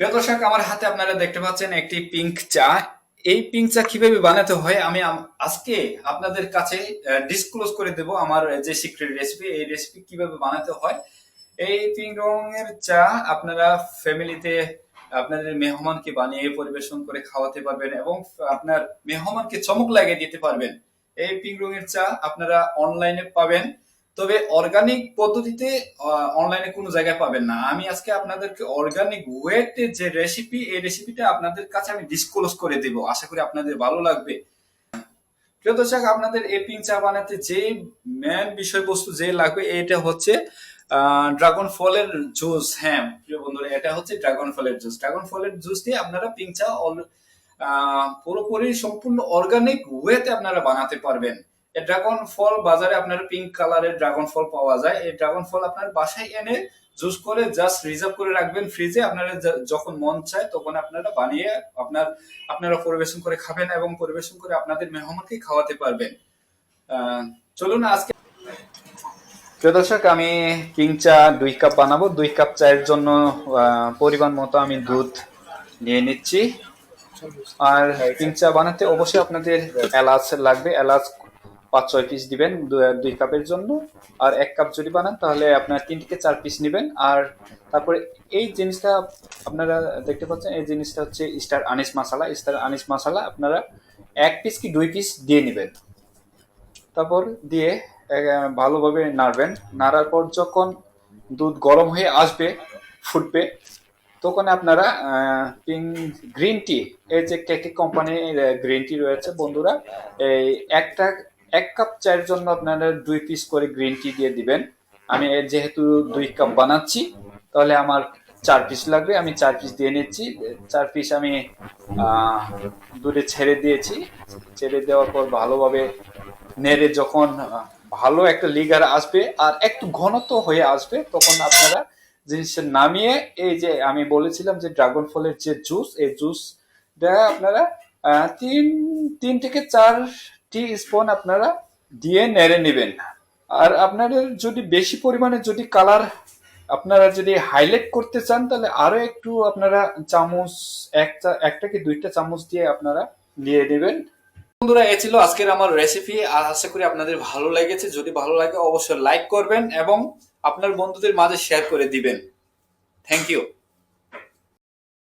প্রিয় দর্শক, আমার হাতে আপনারা দেখতে পাচ্ছেন একটি পিঙ্ক চা। এই পিঙ্ক চা কীভাবে বানাতে হয় আমি আজকে আপনাদের কাছে ডিসক্লোজ করে দেব আমার যে সিক্রেট রেসিপি এই রেসিপি কীভাবে বানাতে হয়। এই পিঙ্ক রঙের চা আপনারা ফ্যামিলিতে আপনাদের মেহমানকে বানিয়ে পরিবেশন করে খাওয়াতে পারবেন এবং আপনার মেহমানকে চমক লাগিয়ে দিতে পারবেন। এই পিঙ্ক রঙের চা আপনারা অনলাইনে পাবেন। তবে অর্গানিক পদ্ধতিতে অনলাইনে কোনো জায়গায় পাবেন না। আমি আজকে আপনাদেরকে অর্গানিক ওয়েতে যে রেসিপি এই রেসিপিটা আপনাদের কাছে আমি ডিসক্লোজ করে দেব। আশা করি আপনাদের ভালো লাগবে। প্রিয় দর্শক, আপনাদের এই পিং চা বানাতে যে মেন বিষয়বস্তু যে লাগবে, এটা হচ্ছে ড্রাগন ফলের জুস হ্যাঁ প্রিয় বন্ধুরা, এটা হচ্ছে ড্রাগন ফলের জুস ড্রাগন ফলের জুস দিয়ে আপনারা পিং চা পুরোপুরি সম্পূর্ণ অর্গানিক ওয়েতে আপনারা বানাতে পারবেন। ড্রাগন ফল বাজারে আপনার পিঙ্ক কালারের ড্রাগন ফল পাওয়া যায়। এই ড্রাগন ফল আপনার বাসায় এনে জুস করে জাস্ট রিজার্ভ করে রাখবেন ফ্রিজে আপনারা যখন মন চায় তখন আপনারা বানিয়ে আপনার আপনারা পরিবেশন করে খাবেন এবং পরিবেশন করে আপনাদের মেহমানকে খাওয়াতে পারবেন। চলুন আজকে প্রিয় দর্শক আমি কিং চা দুই কাপ বানাবো। দুই কাপ চায়ের জন্য পরিমাণ মতো আমি দুধ নিয়ে নিচ্ছি। আর কিং চা বানাতে অবশ্যই আপনাদের এলাচ লাগবে। এলাচ পাঁচ ছয় পিস দিবেন দুই কাপের জন্য। আর এক কাপ যদি বানান, তাহলে আপনার তিন থেকে চার পিস নেবেন। আর তারপরে এই জিনিসটা আপনারা দেখতে পাচ্ছেন, এই জিনিসটা হচ্ছে star anise masala star anise masala আপনারা এক পিস কি দুই পিস দিয়ে নেবেন। তারপর দিয়ে ভালোভাবে নাড়বেন। নাড়ার পর যখন দুধ গরম হয়ে আসবে, ফুটবে, তখন আপনারা গ্রিন টি এই যে কেকে কোম্পানির গ্রিন টি রয়েছে বন্ধুরা, এই একটা এক কাপ চায়ের জন্য আপনারা দুই পিস করে গ্রিন টি দিয়ে দিবেন। আমি যেহেতু দুই কাপ বানাচ্ছি, তাহলে আমার চার পিস লাগবে। আমি চার পিস দিয়ে নিচ্ছি। চার পিস আমি দুধে ছেড়ে দিয়েছি। ছেড়ে দেওয়ার পর ভালোভাবে নেড়ে যখন, ভালো একটা লিগার আসবে আর একটু ঘনত্ব হয়ে আসবে, তখন আপনারা জিনিসটা নামিয়ে, এই যে আমি বলেছিলাম যে ড্রাগন ফলের যে জুস এই জুসটা আপনারা তিন তিন থেকে চার টি স্পুন আপনারা দিয়ে নেড়ে নেবেন। আর আপনাদের যদি বেশি পরিমাণে যদি কালার আপনারা যদি হাইলাইট করতে চান, তাহলে আরও একটু আপনারা চামচ, একটা একটা কি দুইটা চামচ দিয়ে আপনারা দিয়ে নেবেন। বন্ধুরা, এ ছিল আজকের আমার রেসিপি আর আশা করি আপনাদের ভালো লেগেছে। যদি ভালো লাগে, অবশ্যই লাইক করবেন এবং আপনার বন্ধুদের মাঝে শেয়ার করে দিবেন। Thank you